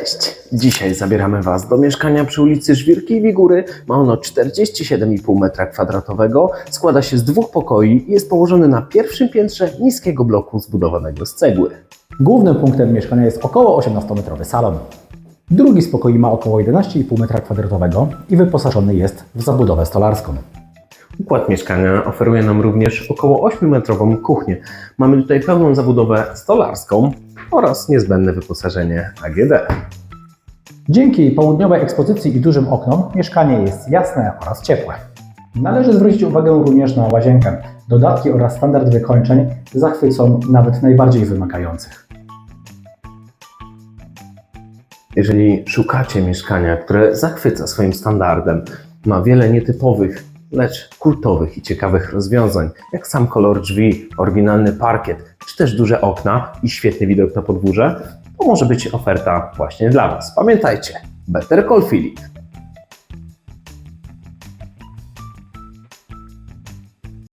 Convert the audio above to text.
Cześć! Dzisiaj zabieramy Was do mieszkania przy ulicy Żwirki Wigury. Ma ono 47,5 m2, składa się z dwóch pokoi i jest położony na pierwszym piętrze niskiego bloku zbudowanego z cegły. Głównym punktem mieszkania jest około 18-metrowy salon. Drugi z pokoi ma około 11,5 m2 i wyposażony jest w zabudowę stolarską. Układ mieszkania oferuje nam również około 8-metrową kuchnię. Mamy tutaj pełną zabudowę stolarską oraz niezbędne wyposażenie AGD. Dzięki południowej ekspozycji i dużym oknom mieszkanie jest jasne oraz ciepłe. Należy zwrócić uwagę również na łazienkę. Dodatki oraz standard wykończeń zachwycą nawet najbardziej wymagających. Jeżeli szukacie mieszkania, które zachwyca swoim standardem, ma wiele nietypowych, lecz kultowych i ciekawych rozwiązań, jak sam kolor drzwi, oryginalny parkiet, czy też duże okna i świetny widok na podwórze, to może być oferta właśnie dla Was. Pamiętajcie, Better Call Philip.